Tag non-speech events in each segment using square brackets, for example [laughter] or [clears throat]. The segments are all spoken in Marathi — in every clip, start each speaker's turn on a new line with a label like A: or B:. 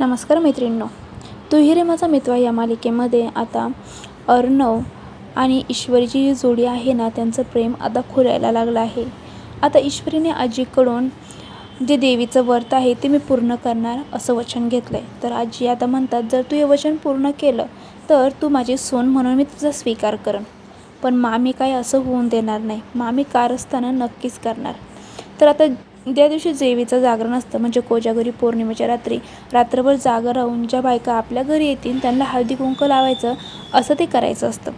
A: नमस्कार मैत्रिणींनो तू माझा मित्र या मालिकेमध्ये आता अर्णव आणि ईश्वरीची जी जोडी आहे ना त्यांचं प्रेम आता खुलायला लागलं आहे. आता ईश्वरीने आजीकडून जे देवीचं व्रत आहे ते मी पूर्ण करणार असं वचन घेतलं आहे तर आजी आता म्हणतात जर तू हे वचन पूर्ण केलं तर तू माझी सून म्हणून मी तुझा स्वीकार करेन. पण मामी काय असं होऊन देणार नाही. मामी कारस्थानं नक्कीच करणार. तर आता त्या दिवशी देवीचं जागरण असतं. म्हणजे कोजागरी पौर्णिमेच्या रात्री रात्रभर जागं राहून ज्या बायका आपल्या घरी येतील त्यांना हळदी कुंकू लावायचं असं ते करायचं असतं.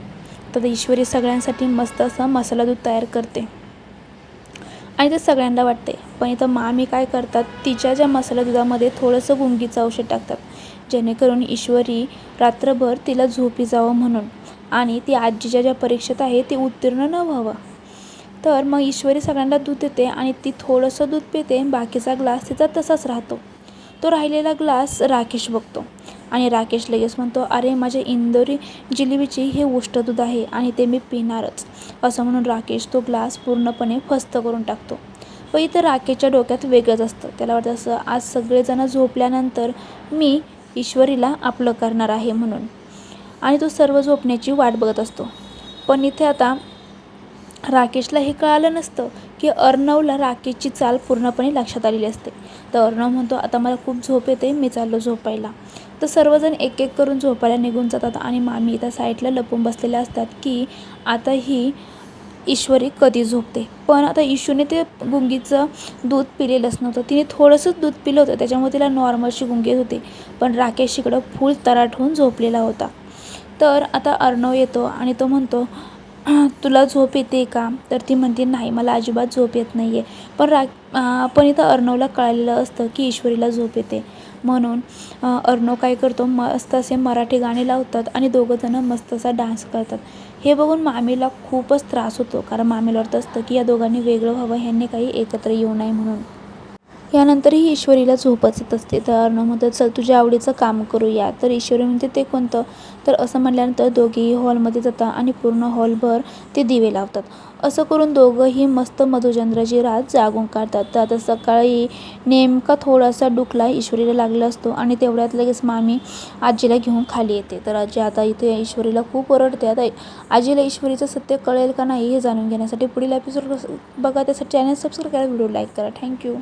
A: तर ईश्वरी सगळ्यांसाठी मस्त असं मसाला दूध तयार करते. आणि ते सगळ्यांना वाटते पण इथं मामी काय करतात तिच्या ज्या मसाला दुधामध्ये थोडंसं गुंगीचं औषध टाकतात. जेणेकरून ईश्वरी रात्रभर तिला झोपी जावं म्हणून. आणि ती आजीच्या ज्या परीक्षेत आहे ती उत्तीर्ण न व्हावं. तर मग ईश्वरी सगळ्यांना दूध देते आणि ती थोडंसं दूध पिते बाकीचा ग्लास तिचा तसाच राहतो. तो राहिलेला ग्लास राकेश बघतो. आणि राकेश लगेच म्हणतो अरे माझ्या इंदोरी जिलेबीची हे उष्ट दूध आहे आणि ते मी पिणारच. असं म्हणून राकेश तो ग्लास पूर्णपणे फस्त करून टाकतो. व इथं राकेशच्या डोक्यात वेगळंच असतं. त्याला वाटतं असं आज सगळेजणं झोपल्यानंतर मी ईश्वरीला आपलं करणार आहे म्हणून. आणि तो सर्व झोपण्याची वाट बघत असतो. पण इथे आता राकेशला हे कळालं नसतं की अर्णवला राकेशची चाल पूर्णपणे लक्षात आलेली असते. तर अर्णव म्हणतो आता मला खूप झोप येते मी चाललो झोपायला. तर सर्वजण एक एक करून झोपायला निघून जातात आणि मामी त्या साईडला लपून बसलेल्या असतात की आता ही ईश्वरी कधी झोपते. पण आता इशूने ते गुंगीचं दूध पिलेलंच नव्हतं. तिने थोडंसंच दूध पिलं होतं त्याच्यामुळे तिला नॉर्मलशी गुंगी होते. होती पण राकेश इकडं फुल तराट होऊन झोपलेला होता. तर आता अर्णव येतो आणि तो म्हणतो [clears throat] तुला झोप येते का? तर ती म्हणते नाही मला अजिबात झोप येत नाही आहे पण रा पण इथं अर्णवला कळलेलं असतं की ईश्वरीला झोप येते. म्हणून अर्णव काय करतो मस्त असे मराठी गाणे लावतात आणि दोघंजणं मस्त असा डान्स करतात. हे बघून मामीला खूपच त्रास होतो कारण मामीला वाटत असतं की या दोघांनी वेगळं व्हावं ह्यांनी काही एकत्र येऊ नये म्हणून. यानंतरही ईश्वरीला झोपच येत असते. तर न म्हणतात चल तुझ्या आवडीचं काम करूया. तर ईश्वरी म्हणते ते कोणतं? तर असं म्हटल्यानंतर दोघेही हॉलमध्ये जातात आणि पूर्ण हॉलभर ते दिवे लावतात. असं करून दोघंही मस्त मधुचंद्राची रात जागून काढतात. तर आता सकाळी नेमका थोडासा डुकला ईश्वरीला लागला असतो आणि तेवढ्यात लगेच मामी आजीला घेऊन खाली येते. तर आजी आता इथे ईश्वरीला खूप ओरडते. आता आजीला ईश्वरीचं सत्य कळेल का नाही हे जाणून घेण्यासाठी पुढील एपिसोड बघा. त्यासाठी चॅनल सबस्क्राईब करा व्हिडिओ लाईक करा. Thank you